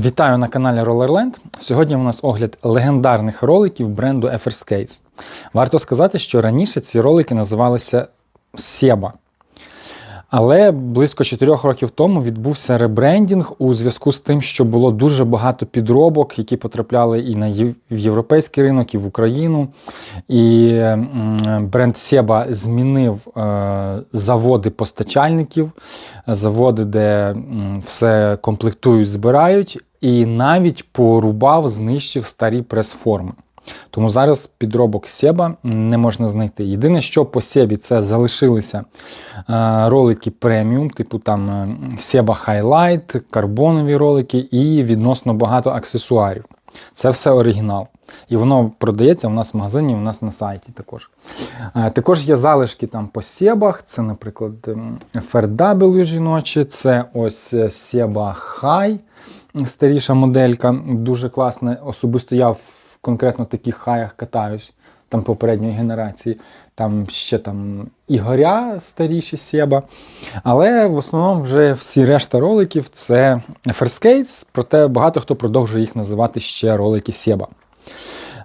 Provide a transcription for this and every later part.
Вітаю на каналі Rollerland. Сьогодні у нас огляд легендарних роликів бренду Everskates. Варто сказати, що раніше ці ролики називалися Seba. Але близько 4 років тому відбувся ребрендінг у зв'язку з тим, що було дуже багато підробок, які потрапляли і на європейський ринок, і в Україну. І бренд Seba змінив е, заводи постачальників, заводи, де все комплектують, збирають, і навіть порубав, знищив старі прес-форми. Тому зараз підробок Себа не можна знайти. Єдине, що по Себі, це залишилися е, ролики преміум, типу там е, Seba Highlight, карбонові ролики і відносно багато аксесуарів. Це все оригінал. І воно продається у нас в магазині, у нас на сайті також. Е, Також є залишки там по Себах. Це, наприклад, FRW жіночі, це ось Seba High, старіша моделька, дуже класна. Особисто я в конкретно таких хаях катаюсь, там попередньої генерації. Там ще там Ігоря старіші Себа. Але в основному вже всі решта роликів це Fairskates, проте багато хто продовжує їх називати ще ролики Себа.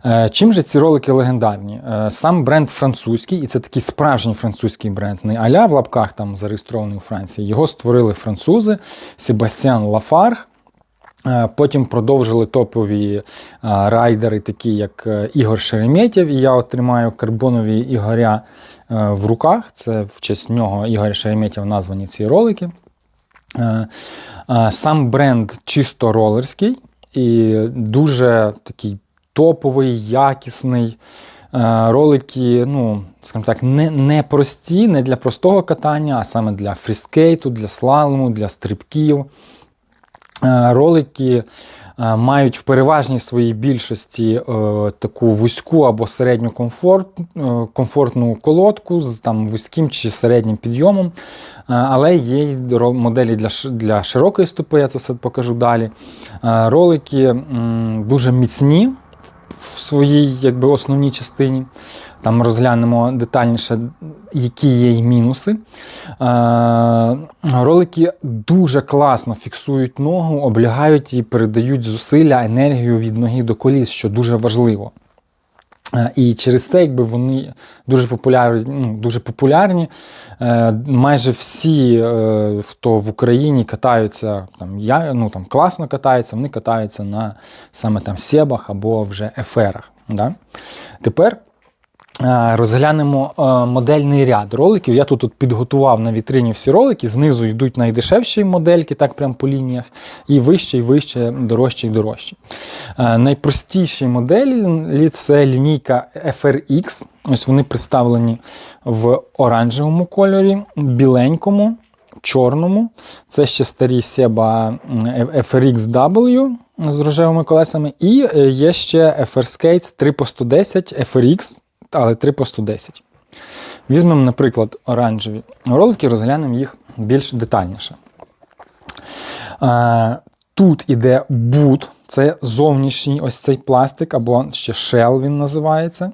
Е, Чим же ці ролики легендарні? Е, Сам бренд французький, і це такий справжній французький бренд, не аля в лапках там зареєстрований у Франції. Його створили французи Себастьян Лафарг. Е, Потім продовжили топові е, райдери, такі як е, Ігор Шереметєв, і я отримаю карбонові Ігоря в руках. Це в честь нього Ігор Шереметєв названі ці ролики. Сам бренд чисто ролерський і дуже такий топовий, якісний. Ролики, ну, скажімо так, не, не прості, не для простого катання, а саме для фріскейту, для слалому, для стрибків. Е, Ролики е, мають в переважній своїй більшості е, таку вузьку або середню комфорт, комфортну колодку з там вузьким чи середнім підйомом. Але є моделі для, для широкої стопи, я це все покажу далі. Ролики дуже міцні в своїй якби, основній частині. Там розглянемо детальніше, які є й мінуси. Е, ролики дуже класно фіксують ногу, облягають і передають зусилля, енергію від ноги до коліс, що дуже важливо. Е, І через це, якби вони дуже популярні, ну, дуже популярні. Е, майже всі, е, хто в Україні катаються, там, я, ну, там, класно катаються, вони катаються на саме там себах або вже еферах. Да? Тепер розглянемо е, модельний ряд роликів. Я тут, тут підготував на вітрині всі ролики. Знизу йдуть найдешевші модельки, так прям по лініях, і вище, і вище, дорожче і дорожче. Е, Найпростіші моделі це лінійка FRX. Ось вони представлені в оранжевому кольорі, біленькому, чорному. Це ще старі Seba FRX-W з рожевими колесами. І е, є ще FR-Skates 3 по 110 FRX, але 3 по 110. Візьмемо, наприклад, оранжеві ролики, розглянемо їх більш детальніше. Е, Тут іде бут, це зовнішній ось цей пластик, або ще shell він називається. Е,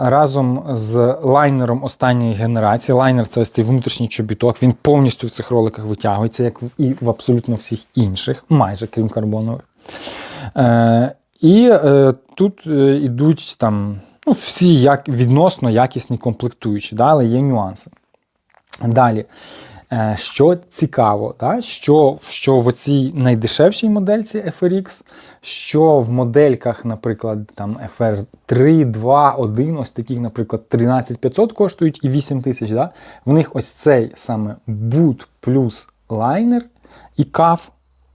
Разом з лайнером останньої генерації. Лайнер це ось цей внутрішній чобіток, він повністю в цих роликах витягується, як і в абсолютно всіх інших, майже крім карбонових. Е, І тут ідуть там ну, всі як, відносно якісні комплектуючі, да, але є нюанси. Далі. Е, Що цікаво, да? що, що в цій найдешевшій модельці FRX, що в модельках, наприклад, там FR3, 2, 1, ось таких, наприклад, 13500 коштують і 8000, да? в них ось цей саме boot плюс лайнер і каф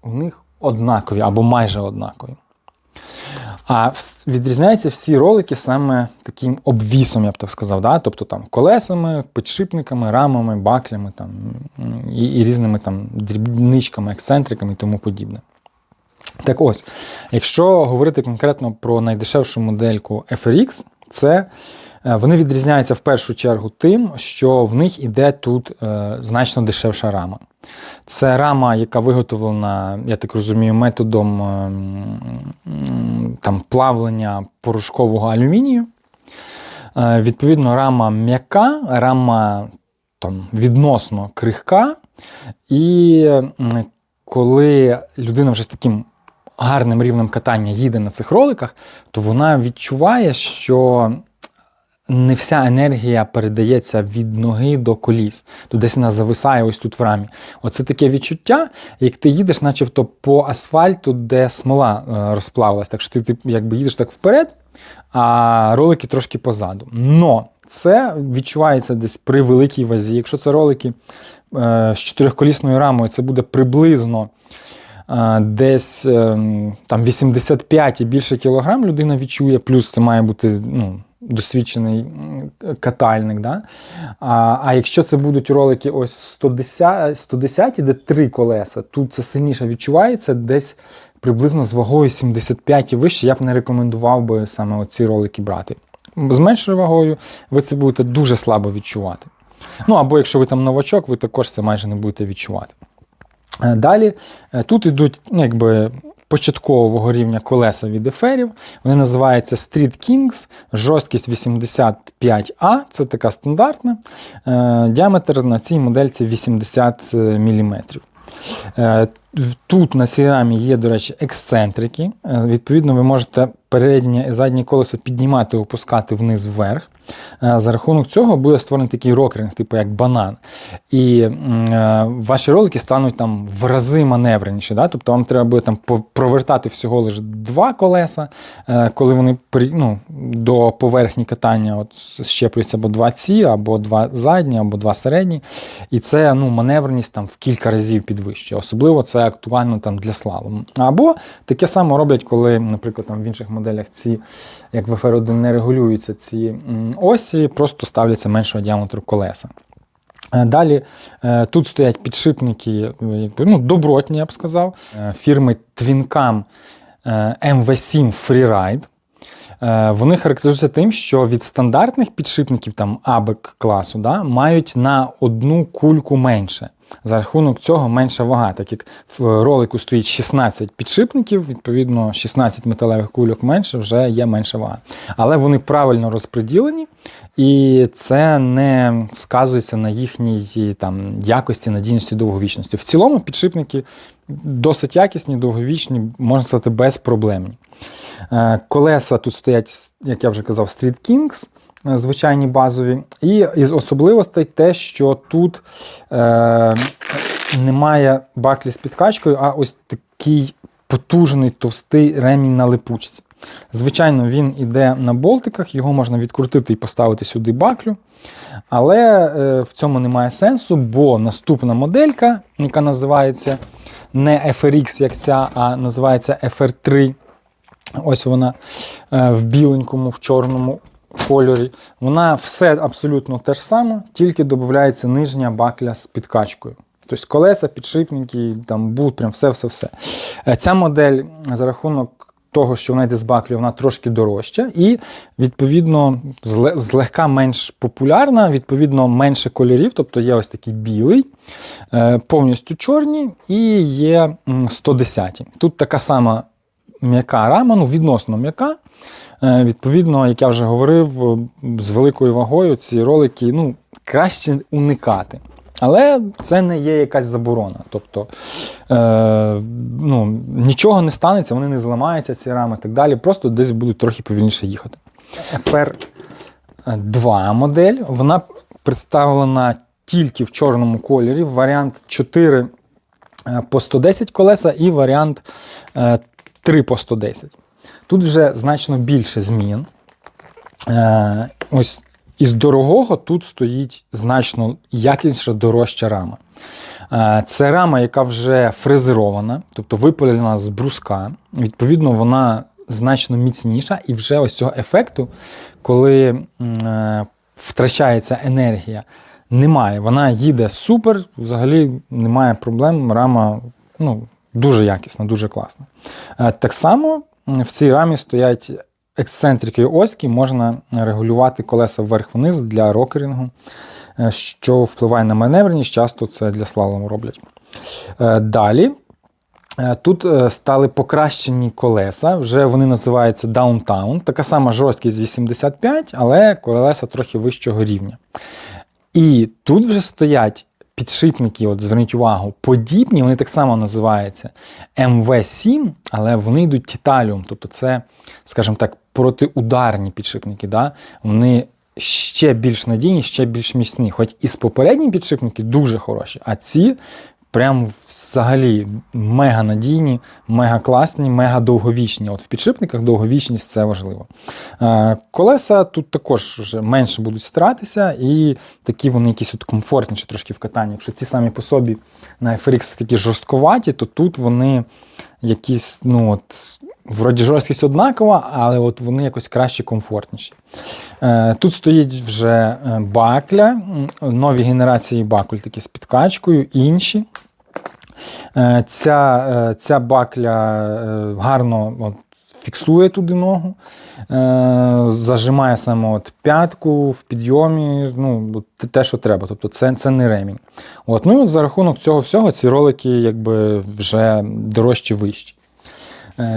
в них однакові або майже однакові. А відрізняються всі ролики саме таким обвісом, я б так сказав. Да? Тобто там колесами, підшипниками, рамами, баклями там, і, і різними там дрібничками, ексцентриками і тому подібне. Так ось, якщо говорити конкретно про найдешевшу модельку FRX, це вони відрізняються в першу чергу тим, що в них іде тут е, значно дешевша рама. Це рама, яка виготовлена, я так розумію, методом е, там, плавлення порошкового алюмінію. Е, Відповідно, рама м'яка, рама там, відносно крихка, і коли людина вже з таким гарним рівнем катання їде на цих роликах, то вона відчуває, що не вся енергія передається від ноги до коліс. То десь вона зависає ось тут в рамі. Оце таке відчуття, як ти їдеш, начебто по асфальту, де смола е, розплавилась. Так що ти, ти якби їдеш так вперед, а ролики трошки позаду. Но це відчувається десь при великій вазі. Якщо це ролики е, з чотирьохколісною рамою, це буде приблизно. е, Десь е, там 85 і більше кілограм людина відчує, плюс це має бути ну, досвідчений катальник. Да? А, а якщо це будуть ролики ось 110, 110 де три колеса, тут це сильніше відчувається, десь приблизно з вагою 75 і вище, я б не рекомендував би саме оці ролики брати. З меншою вагою ви це будете дуже слабо відчувати. Ну або якщо ви там новачок, ви також це майже не будете відчувати. Е, Далі е, тут йдуть ну, якби, початкового рівня колеса від еферів. Вони називаються Street Kings, жорсткість 85А, це така стандартна. Е, Діаметр на цій модельці 80 мм. Тут на цій рамі є, до речі, ексцентрики. Е, Відповідно, ви можете переднє і заднє колесо піднімати опускати вниз вверх. Е, За рахунок цього буде створений такий рокеринг, типу як банан. І е, ваші ролики стануть там в рази маневреніші. Да? Тобто вам треба буде там провертати всього лише два колеса, е, коли вони ну, до поверхні катання от, щеплюються або два ці, або два задні, або два середні. І це ну, маневреність там в кілька разів підвищує. Особливо це актуально там для слалому. Або таке саме роблять, коли, наприклад, там в інших моделях ці, як в FR1 не регулюються ці осі, просто ставляться меншого діаметру колеса. Е, Далі е, тут стоять підшипники, е, ну, добротні, я б сказав, фірми Twincam е, MV7 Freeride. Е, Вони характеризуються тим, що від стандартних підшипників там ABEC класу да, мають на одну кульку менше. За рахунок цього менша вага, так як в ролику стоїть 16 підшипників, відповідно 16 металевих кульок менше, вже є менша вага. Але вони правильно розподілені, і це не сказується на їхній там, якості, надійності, довговічності. В цілому підшипники досить якісні, довговічні, можна сказати, безпроблемні. Е, Колеса тут стоять, як я вже казав, Street Kings, звичайні базові. І із особливостей те, що тут е, немає баклі з підкачкою, а ось такий потужний товстий ремінь на липучці. Звичайно, він іде на болтиках, його можна відкрутити і поставити сюди баклю. Але е, в цьому немає сенсу, бо наступна моделька, яка називається не FRX, як ця, а називається FR3. Ось вона е, в біленькому, в чорному кольорі. Вона все абсолютно те ж саме, тільки додається нижня бакля з підкачкою. Тобто колеса, підшипники, там бут, прям все-все-все. Е, Ця модель за рахунок того, що вона йде з баклю, вона трошки дорожча і, відповідно, зле- злегка менш популярна, відповідно, менше кольорів, тобто є ось такий білий, е, повністю чорні і є м, 110. Тут така сама м'яка рама, ну відносно м'яка. Е, Відповідно, як я вже говорив, з великою вагою ці ролики ну, краще уникати. Але це не є якась заборона. Тобто е, ну, нічого не станеться, вони не зламаються, ці рами і так далі. Просто десь будуть трохи повільніше їхати. FR 2 модель. Вона представлена тільки в чорному кольорі. Варіант 4 е, по 110 колеса і варіант е, 3 по 110. Тут вже значно більше змін. Е, ось із дорогого тут стоїть значно якісніша дорожча рама. Е, Це рама, яка вже фрезерована, тобто випалена з бруска. Відповідно, вона значно міцніша і вже ось цього ефекту, коли е, втрачається енергія, немає. Вона їде супер, взагалі немає проблем. Рама ну, дуже якісна, дуже класна. Так само в цій рамі стоять ексцентрики і оськи, можна регулювати колеса вверх-вниз для рокерінгу, е, що впливає на маневреність, часто це для слалому роблять. Е, Далі. е, Тут стали покращені колеса, вже вони називаються Downtown. Така сама жорсткість 85, але колеса трохи вищого рівня. І тут вже стоять підшипники, от зверніть увагу, подібні, вони так само називаються МВ7, але вони йдуть титаліум. Тобто це, скажімо так, протиударні підшипники. Да? Вони ще більш надійні, ще більш міцні. Хоч і з попередні підшипники дуже хороші, а ці прям взагалі мега надійні, мега класні, мега довговічні. От в підшипниках довговічність це важливо. Е, Колеса тут також вже менше будуть стиратися, і такі вони якісь от комфортніші трошки в катанні. Якщо ці самі по собі на FRX такі жорстковаті, то тут вони якісь, ну от. Вроді жорсткість однакова, але от вони якось краще комфортніші. Е, Тут стоїть вже е, бакля, нові генерації бакуль такі з підкачкою, інші. Е, Ця, е, ця бакля е, гарно от, фіксує туди ногу, зажимає саме от п'ятку в підйомі, ну, те, що треба. Тобто це, це не ремінь. От, ну, за рахунок цього всього ці ролики якби вже дорожчі вищі.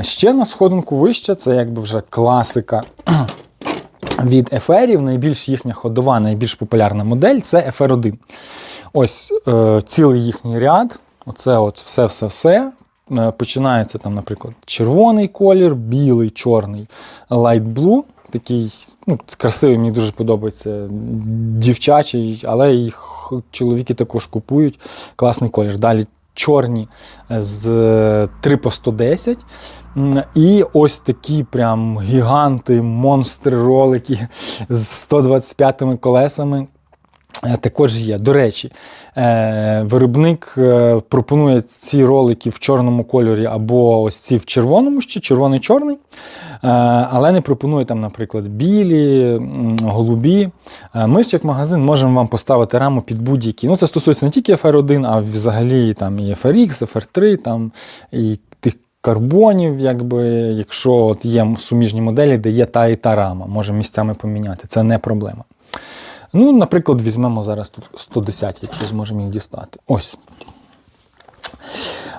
Ще на сходинку вище, це якби вже класика від FR, найбільш їхня ходова, найбільш популярна модель це FR1. Ось е, цілий їхній ряд. Оце от все-все-все. Е, Починається там, наприклад, червоний колір, білий, чорний, light blue. Такий ну, красивий, мені дуже подобається. Дівчачий, але і х- чоловіки також купують. Класний колір. Далі чорні з е, 3 по 110. І ось такі прям гіганти, монстри ролики з 125 колесами. Е, Також є. До речі, е, виробник е, пропонує ці ролики в чорному кольорі або ось ці в червоному ще, червоний-чорний. Але не пропонує там, наприклад, білі, голубі. Ми ж як магазин можемо вам поставити раму під будь-які. Ну, це стосується не тільки FR1, а взагалі там і FRX, FR3, там і тих карбонів, якби, якщо от є суміжні моделі, де є та і та рама, можемо місцями поміняти. Це не проблема. Ну, наприклад, візьмемо зараз тут 110, якщо зможемо їх дістати. Ось.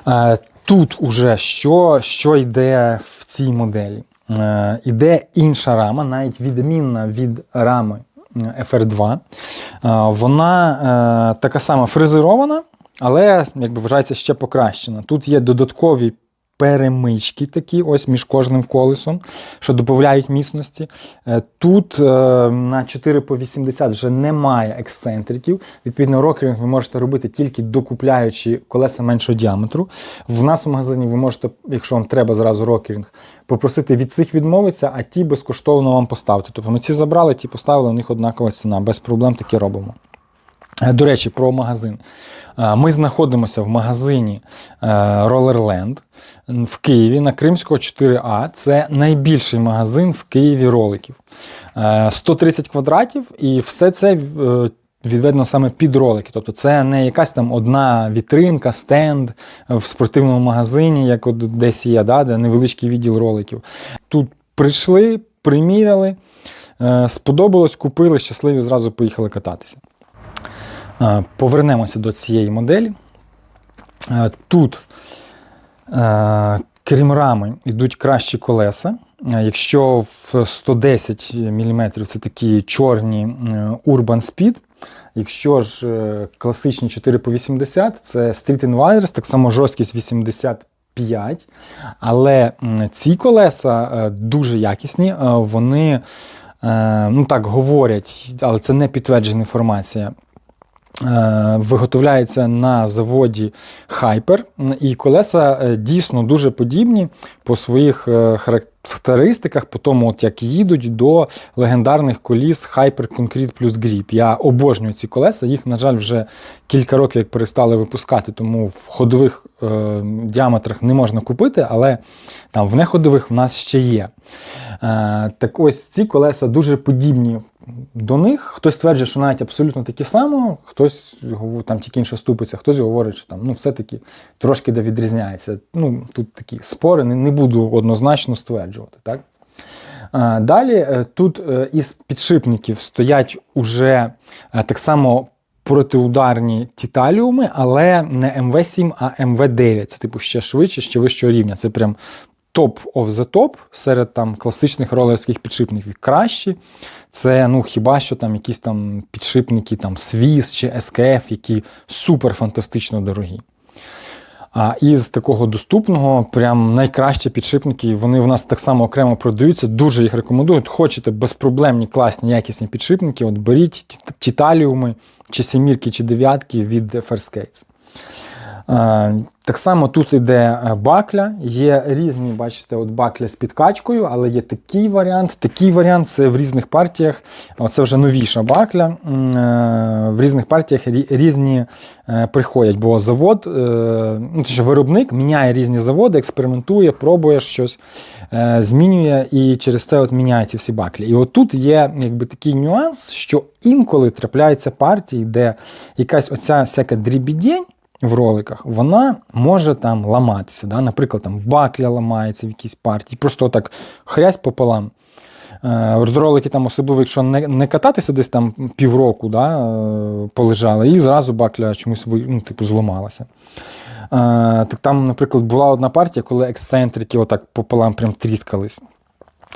Е, Тут уже що, що йде в цій моделі? Е, Іде інша рама, навіть відмінна від рами е, FR2. Е, Вона така сама фрезерована, але якби вважається ще покращена. Тут є додаткові перемички такі ось між кожним колесом, що додають міцності. Е, Тут е, на 4 по 80 вже немає ексцентриків. Відповідно, рокеринг ви можете робити тільки докупляючи колеса меншого діаметру. В нас в магазині ви можете, якщо вам треба зразу рокеринг, попросити від цих відмовитися, а ті безкоштовно вам поставити. Тобто ми ці забрали, ті поставили, у них однакова ціна. Без проблем таке робимо. Е, До речі, про магазин. Е, Ми знаходимося в магазині е, Rollerland в Києві на Кримського 4А. Це найбільший магазин в Києві роликів. Е, 130 квадратів, і все це відведено саме під ролики. Тобто це не якась там одна вітринка, стенд в спортивному магазині, як от десь є, да, де невеличкий відділ роликів. Тут прийшли, приміряли, сподобалось, купили, щасливі, зразу поїхали кататися. Повернемося до цієї моделі. Тут, крім рами, йдуть кращі колеса. Якщо в 110 мм це такі чорні Urban Speed, якщо ж е, класичні 4 по 80 це Street Invaders, так само жорсткість 85. Але ці колеса е, дуже якісні, е, вони ну так говорять, але це не підтверджена інформація. Е, Виготовляється на заводі Hyper, і колеса е, дійсно дуже подібні по своїх е, характеристиках, по тому, от як їдуть до легендарних коліс Hyper Concrete Plus Grip. Я обожнюю ці колеса, їх, на жаль, вже кілька років як перестали випускати, тому в ходових е, діаметрах не можна купити, але там в неходових в нас ще є. Е, так ось ці колеса дуже подібні до них. Хтось стверджує, що навіть абсолютно такі самі, хтось там тільки інша ступиця, хтось говорить, що там ну, все-таки трошки де відрізняється. Ну, тут такі спори, не, не буду однозначно стверджувати. Так? Далі е, тут е, із підшипників стоять уже е, так само протиударні титаліуми, але не МВ7, а МВ9. Це типу ще швидше, ще вищого рівня. Це прям топ of the top серед там класичних ролерських підшипників. Кращі це ну хіба що там якісь там підшипники, там Swiss чи SKF, які супер фантастично дорогі. А із такого доступного, прям найкращі підшипники, вони в нас так само окремо продаються. Дуже їх рекомендую. Хочете безпроблемні, класні, якісні підшипники, от беріть ті- тіталіуми, чи сімірки, чи дев'ятки від First Skates. Е, Так само тут йде е, бакля, є різні, бачите, от бакля з підкачкою, але є такий варіант. Такий варіант це в різних партіях. Оце вже новіша бакля. Е, В різних партіях різні е, приходять, бо завод, е, ну, точніше, виробник міняє різні заводи, експериментує, пробує щось, е, змінює і через це от міняються всі баклі. І отут є якби такий нюанс, що інколи трапляються партії, де якась оця всяка дрібідень в роликах, вона може там ламатися. Да? Наприклад, там бакля ламається в якійсь партії, просто так хрясь пополам. Е, Ролики там, особливо, якщо не, не кататися десь там півроку, да, е, полежали, і зразу бакля чомусь ну, типу, зламалася. Е, Так там, наприклад, була одна партія, коли ексцентрики отак пополам прям тріскались.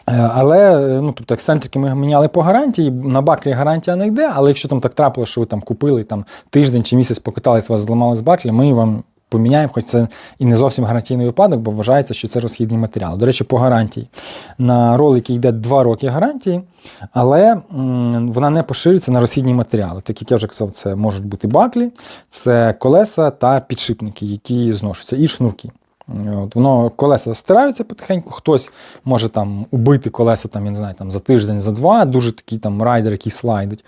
Е, Але е, ну, тобто ексцентрики ми міняли по гарантії, на баклі гарантія не йде, але якщо там так трапилося, що ви там купили там, тиждень чи місяць покатались, вас зламалась бакля, ми вам поміняємо, хоч це і не зовсім гарантійний випадок, бо вважається, що це розхідний матеріал. До речі, по гарантії. На ролики йде 2 роки гарантії, але вона не поширюється на розхідні матеріали. Так як я вже казав, це можуть бути баклі, це колеса та підшипники, які зношуються, і шнурки. От, воно колеса стираються потихеньку, хтось може там убити колеса там, я не знаю, там, за тиждень, за два, дуже такий там райдер, який слайдить.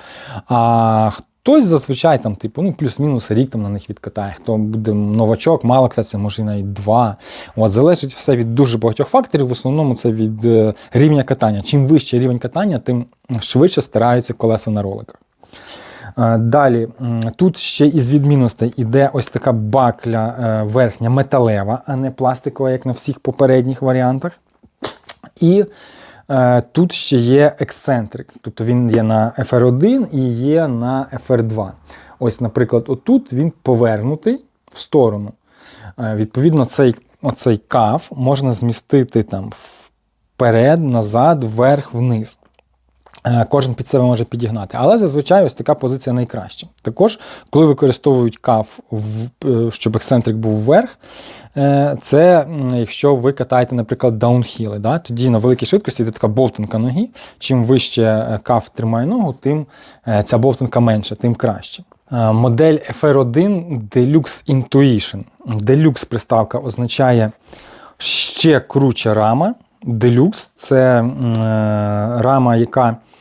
А хтось зазвичай там, типу, ну, плюс-мінус рік там на них відкатає. Хто буде новачок, мало кататися, може і навіть два. От, залежить все від дуже багатьох факторів. В основному це від е, рівня катання. Чим вищий рівень катання, тим швидше стираються колеса на роликах. Е, Далі, тут ще із відмінностей іде ось така бакля е, верхня металева, а не пластикова, як на всіх попередніх варіантах. І е, тут ще є ексцентрик. Тобто він є на FR1 і є на FR2. Ось, наприклад, отут він повернутий в сторону. Відповідно, цей, оцей кав можна змістити там вперед, назад, вверх, вниз. Е, Кожен під себе може підігнати. Але зазвичай ось така позиція найкраща. Також, коли використовують кав, в- е, щоб ексцентрик був вверх, е, це якщо ви катаєте, наприклад, даунхіли, да? тоді на великій швидкості йде така бовтанка ноги. Чим вище кав тримає ногу, тим ця бовтанка менша, тим краще. Модель FR1 Deluxe Intuition. Deluxe приставка означає ще круче рама. Делюкс це е, рама, яка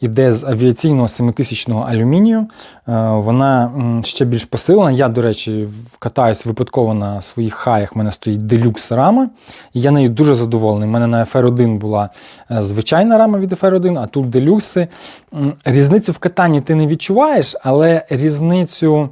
йде з авіаційного 7000 алюмінію. Е, Вона ще більш посилена. Я, до речі, катаюсь випадково на своїх хаях. У мене стоїть делюкс рама. І я нею дуже задоволений. У мене на FR1 була е, звичайна рама від FR1, а тут делюкси. Різницю в катанні ти не відчуваєш, але різницю.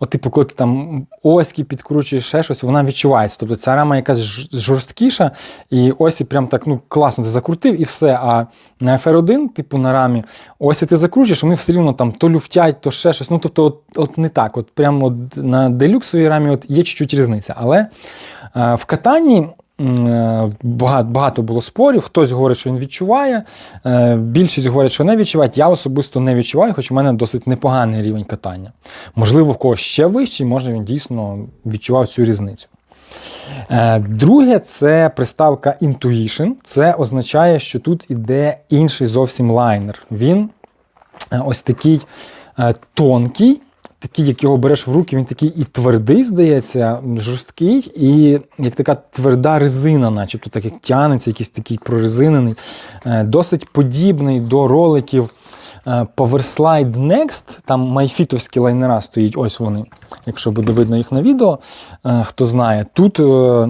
От, типу, коли ти там оськи підкручуєш ще щось, вона відчувається. Тобто ця рама якась жорсткіша, і осі прям так ну, класно ти закрутив і все. А на FR1, типу на рамі, осі ти закручуєш, вони все рівно там то люфтять, то ще щось. Ну, тобто, от, от не так. От прямо от на делюксовій рамі от є чуть-чуть різниця. Але е, в катанні. е, Багато, багато було спорів. Хтось говорить, що він відчуває. е, Більшість говорять, що не відчувають. Я особисто не відчуваю, хоч у мене досить непоганий рівень катання. Можливо, в когось ще вищий, може він дійсно відчував цю різницю. Е, Друге, це приставка Intuition. Це означає, що тут іде інший зовсім лайнер. Він е, ось такий е, тонкий, такий, як його береш в руки, він такий і твердий, здається, жорсткий, і як така тверда резина, начебто так як тянеться, якийсь такий прорезинений. Досить подібний до роликів Powerslide Next. Там майфітовські лайнера стоїть, ось вони, якщо буде видно їх на відео, е, хто знає. Тут е,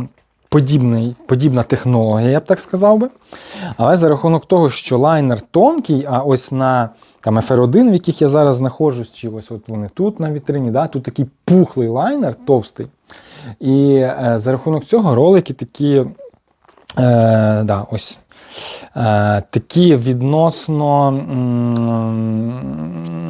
подібний, подібна технологія, я б так сказав би. Але за рахунок того, що лайнер тонкий, а ось на там FR1, в яких я зараз знаходжусь, чи ось от вони тут на вітрині, да, тут такий пухлий лайнер, товстий. І е, за рахунок цього ролики такі, е, да, ось Е, такі відносно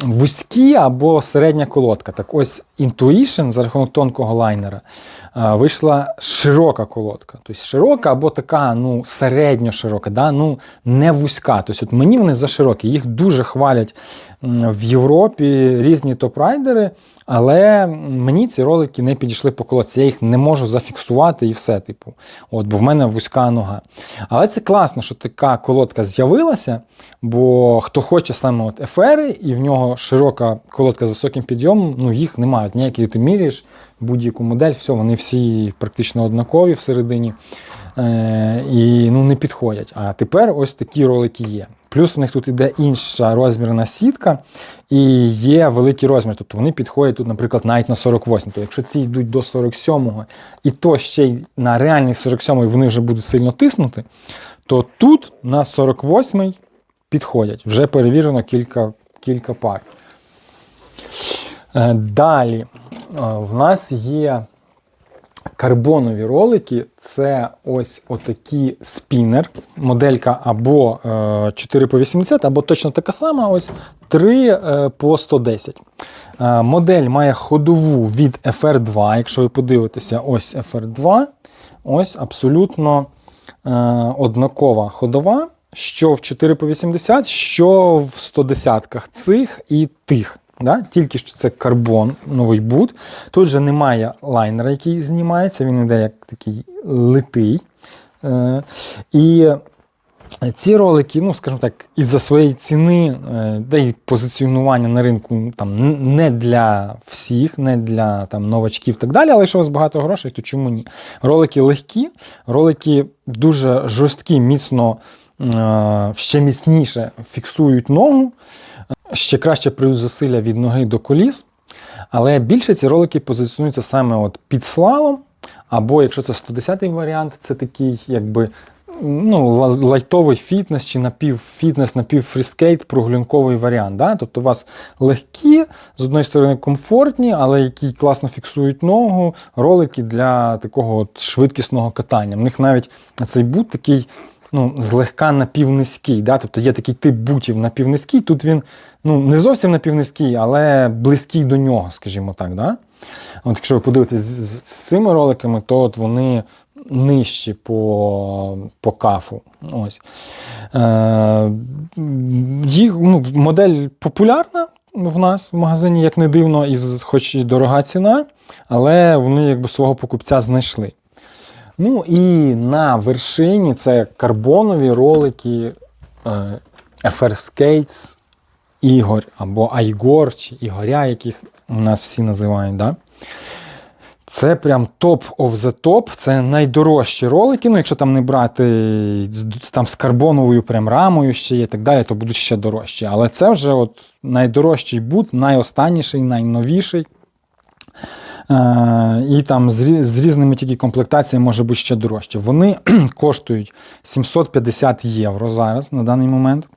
вузькі або середня колодка. Так ось інтуїшн за рахунок тонкого лайнера е, вийшла широка колодка. Тобто широка або така ну, середньо широка, да? ну, не вузька. Тобто от мені вони заширокі. Їх дуже хвалять в Європі різні топ-райдери, але мені ці ролики не підійшли по колодці. Я їх не можу зафіксувати і все, типу. От, бо в мене вузька нога. Але це класно, що така колодка з'явилася, бо хто хоче саме ефери, і в нього широка колодка з високим підйомом, ну їх немає. Ніякі ти міряєш, будь-яку модель, все, вони всі практично однакові всередині. Е, і ну, не підходять. А тепер ось такі ролики є. Плюс в них тут іде інша розмірна сітка і є великий розмір. Тобто вони підходять тут, наприклад, навіть на 48. Тобто, якщо ці йдуть до 47-го, і то ще й на реальний 47-й вони вже будуть сильно тиснути, то тут на 48-й підходять. Вже перевірено кілька, кілька пар. Е, Далі в нас є карбонові ролики. Це ось отакий спінер, моделька або е, 4 по 80, або точно така сама, ось 3 е, по 110. Е, Модель має ходову від FR2. Якщо ви подивитеся, ось FR2, ось абсолютно е, однакова ходова, що в 4 по 80, що в 110-ках цих і тих. Да? Тільки що це карбон, новий бут. Тут же немає лайнера, який знімається, він йде як такий литий. Е, і ці ролики, ну, скажімо так, із-за своєї ціни, е, да й позиціонування на ринку там, не для всіх, не для там, новачків і так далі, але якщо у вас багато грошей, то чому ні? Ролики легкі, ролики дуже жорсткі, міцно, е, ще міцніше фіксують ногу ще краще приють зусилля від ноги до коліс. Але більше ці ролики позиціонуються саме от під слалом, або якщо це 110-й варіант, це такий якби ну, лайтовий фітнес чи напівфітнес, напівфріскейт, прогулянковий варіант. Да? Тобто у вас легкі, з одної сторони комфортні, але які класно фіксують ногу, ролики для такого от швидкісного катання. В них навіть цей бут такий ну, злегка напівнизький. Да? Тобто є такий тип бутів напівнизький, тут він ну, не зовсім напівнизький, але близький до нього, скажімо так. Да? От якщо ви подивитесь з, з цими роликами, то от вони нижчі по, по кафу. Ось. Е, їх, ну, модель популярна в нас в магазині, як не дивно, і хоч і дорога ціна, але вони якби свого покупця знайшли. Ну і на вершині це карбонові ролики е, FR Skates Ігор або Айгор чи Ігоря, яких нас всі називають. Да? Це прям топ of the top. Це найдорожчі ролики. Ну, якщо там не брати там з карбоновою прям рамою ще є так далі, то будуть ще дорожчі. Але це вже от найдорожчий бут, найостанніший, найновіший. Е, і там з, з різними тільки комплектаціями може бути ще дорожче. Вони коштують 750 євро зараз на даний момент.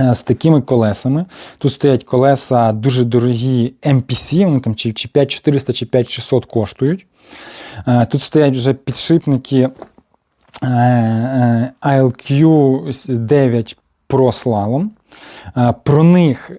Е, З такими колесами. Тут стоять колеса дуже дорогі MPC, вони там чи, чи 5400, чи 5600 коштують. Е, Тут стоять вже підшипники е, е, ILQ 9 Pro Slalom. Про них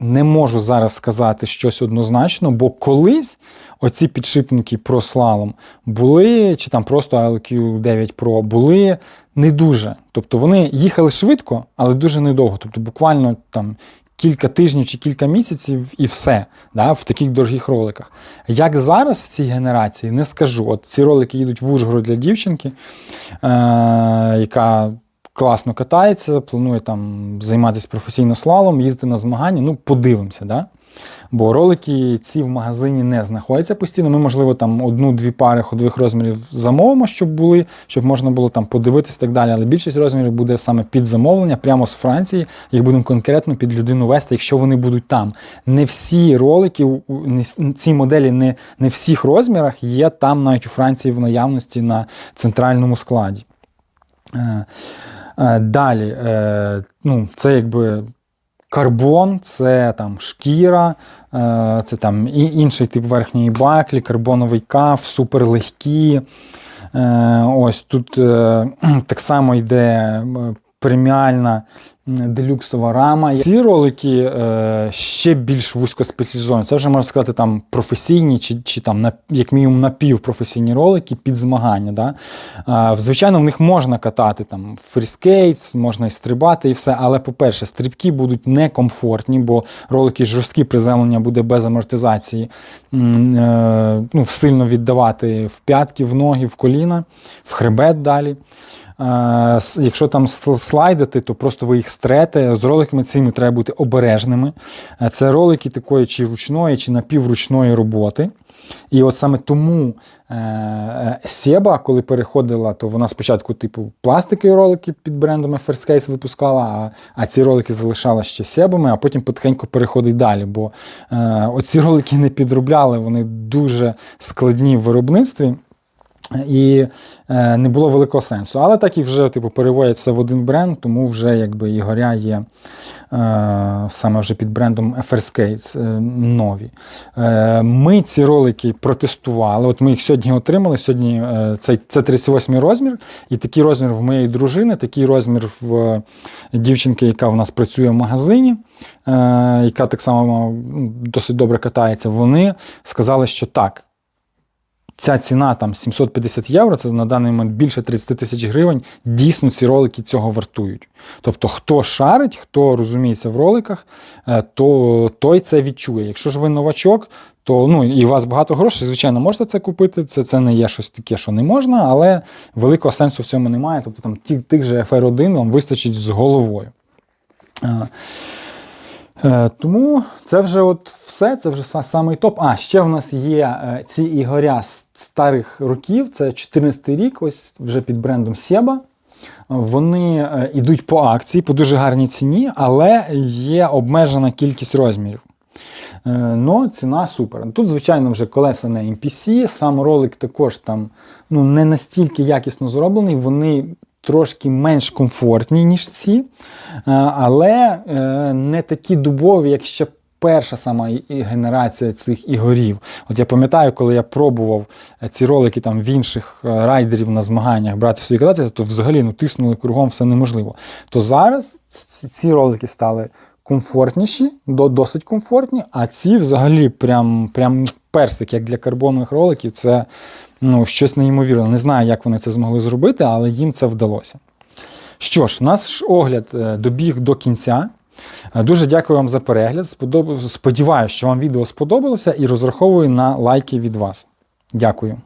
не можу зараз сказати щось однозначно, бо колись оці підшипники Pro Slalom були, чи там просто ILQ 9 Pro були не дуже. Тобто вони їхали швидко, але дуже недовго. Тобто буквально там кілька тижнів чи кілька місяців і все да, в таких дорогих роликах. Як зараз в цій генерації, не скажу. От ці ролики їдуть в Ужгород для дівчинки, е- яка класно катається, планує там займатися професійно слалом, їздити на змагання. Ну, подивимося. Да? Бо ролики ці в магазині не знаходяться постійно. Ми, можливо, там одну-дві пари ходових розмірів замовимо, щоб були, щоб можна було там подивитись і так далі. Але більшість розмірів буде саме під замовлення, прямо з Франції. Їх будемо конкретно під людину вести, якщо вони будуть там. Не всі ролики, ці моделі не, не всіх розмірах є там навіть у Франції в наявності на центральному складі. Е, е, Далі, е, ну, це якби карбон, це там шкіра, е, це там інший тип верхньої баклі, карбоновий каф, суперлегкі. Е, ось тут е, так само йде преміальна делюксова рама. Ці ролики е, ще більш вузько спеціалізовані. Це вже можна сказати там професійні чи, чи там на, як мінімум напівпрофесійні ролики під змагання. Да? Е, звичайно, в них можна катати там фріскейтс, можна і стрибати і все. Але, по-перше, стрибки будуть некомфортні, бо ролики жорсткі приземлення буде без амортизації. Е, ну, сильно віддавати в п'ятки, в ноги, в коліна, в хребет далі. Е, Якщо там слайдити, то просто ви їх стрете. З роликами цими треба бути обережними. Е, Це ролики такої чи ручної, чи напівручної роботи. І от саме тому е, е, коли переходила, то вона спочатку, типу, пластикові ролики під брендом FRS Case випускала, а, а ці ролики залишала ще Себами, а потім потихеньку переходить далі. Бо е, оці ролики не підробляли, вони дуже складні в виробництві. І е, не було великого сенсу. Але так і вже типу, переводяться в один бренд, тому вже якби Ігоря є е, саме вже під брендом FR е, нові. Е, ми ці ролики протестували. От ми їх сьогодні отримали. Сьогодні е, це, це 38 розмір, і такий розмір в моєї дружини, такий розмір в дівчинки, яка в нас працює в магазині, е, яка так само досить добре катається. Вони сказали, що так. Ця ціна там 750 євро, це на даний момент більше 30 тисяч гривень. Дійсно, ці ролики цього вартують. Тобто, хто шарить, хто розуміється в роликах, е, то той це відчує. Якщо ж ви новачок, то ну і у вас багато грошей, звичайно, можете це купити. Це, це не є щось таке, що не можна, але великого сенсу в цьому немає. Тобто там ті- тих же FR1 вам вистачить з головою. Е, Е, Тому це вже от все, це вже самий топ. А ще в нас є е, ці ігоря з старих років, це 14 й рік, ось вже під брендом Себа. Вони е, йдуть по акції, по дуже гарній ціні, але є обмежена кількість розмірів. Е, Но ціна супер. Тут, звичайно, вже колеса на MPC, сам ролик також там ну, не настільки якісно зроблений, вони трошки менш комфортні, ніж ці, е, але е, не такі дубові, як ще перша сама генерація цих ігорів. От я пам'ятаю, коли я пробував е, ці ролики там в інших райдерів на змаганнях брати собі катати, то взагалі ну, тиснули кругом все неможливо. То зараз ці ролики стали комфортніші, досить комфортні, а ці взагалі прям, прям персик, як для карбонових роликів, це ну, щось неймовірне. Не знаю, як вони це змогли зробити, але їм це вдалося. Що ж, наш огляд е, добіг до кінця. Е, Дуже дякую вам за перегляд. Сподоб... Сподіваюся, що вам відео сподобалося і розраховую на лайки від вас. Дякую.